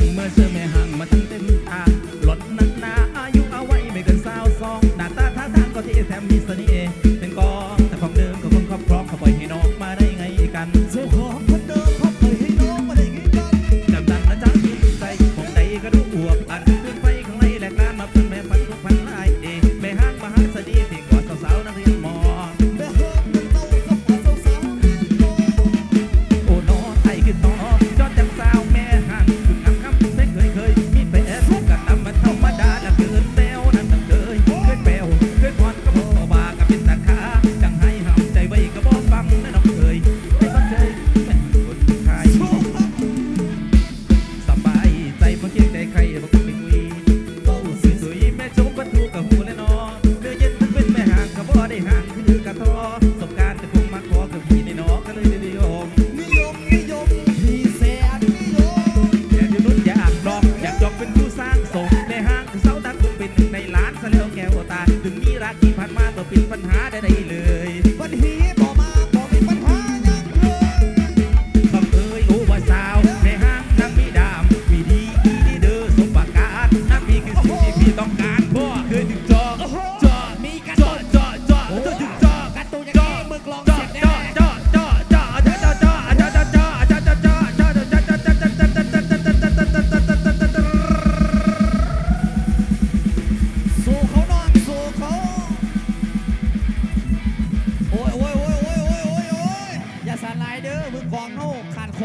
หังมาเธอแม่ห่างมาทั้งเต็ม He.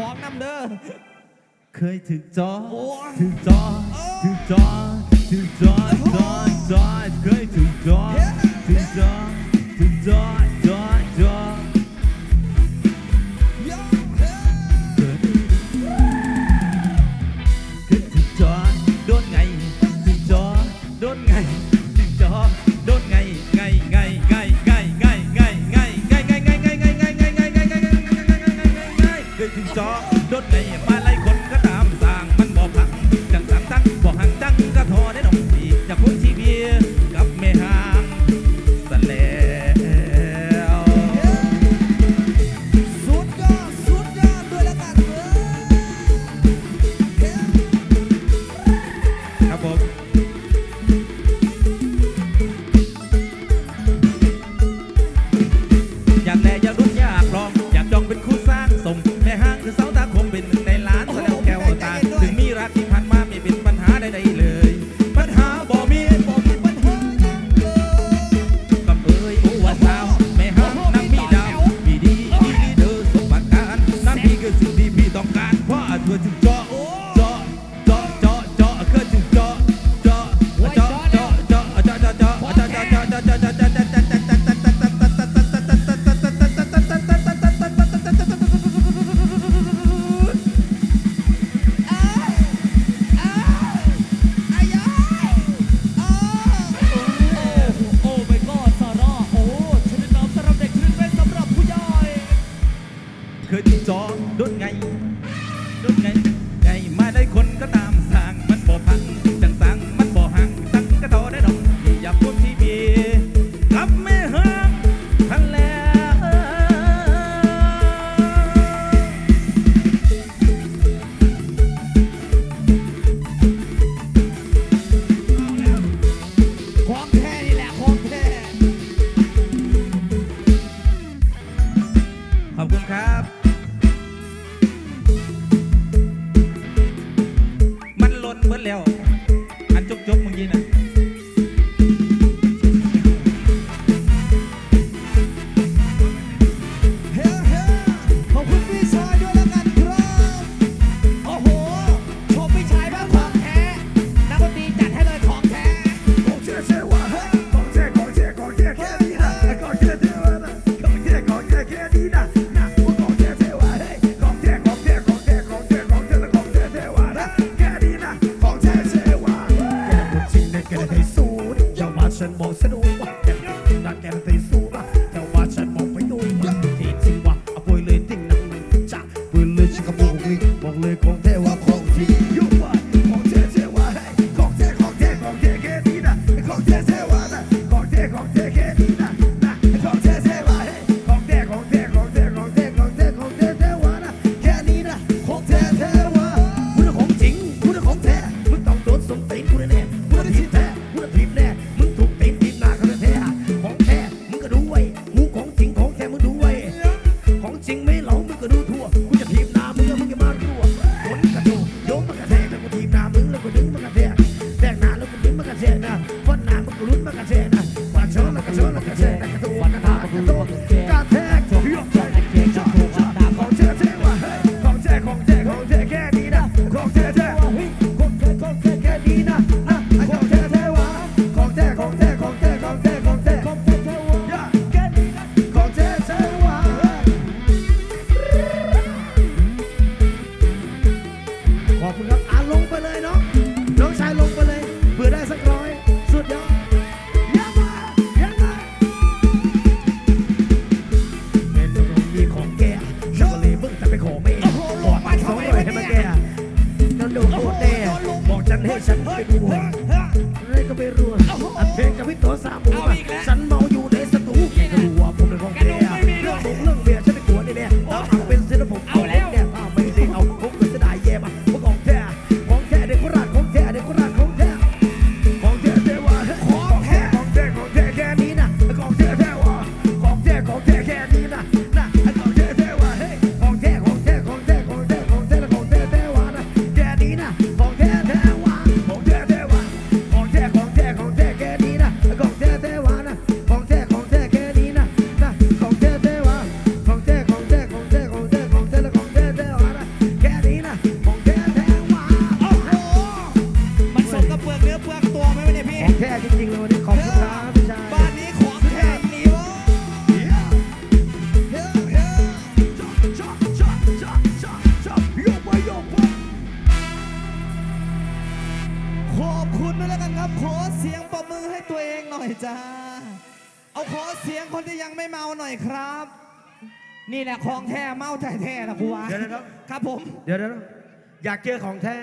อมน้ำเด้อ เคยถึกจอถึกจอถึกจอถึกจอจอจอเคยถึกจอถึกจอถึกจอจอจอโดนไงถึงจอโดนไงถึงจอโดนไง ที่พี่ต้องการเพราะตัวจริง gió đốt ngay. กันให้สูดอย่ามาฉันบองสะดว่ สักพัก ของแท้จริงๆเลยวันขอบคุณครับพี่ชายบ้านนี้ของแท้นี่วะขอบคุณด้วยแล้วกันครับ ขอเสียงปรบมือให้ตัวเองหน่อยจ้า เอาขอเสียงคนที่ยังไม่เมาหน่อยครับ นี่แหละของแท้เมาแท้ๆนะผัวเดี๋ยวนะครับ ครับผม เดี๋ยวนะอยากเจอของแท้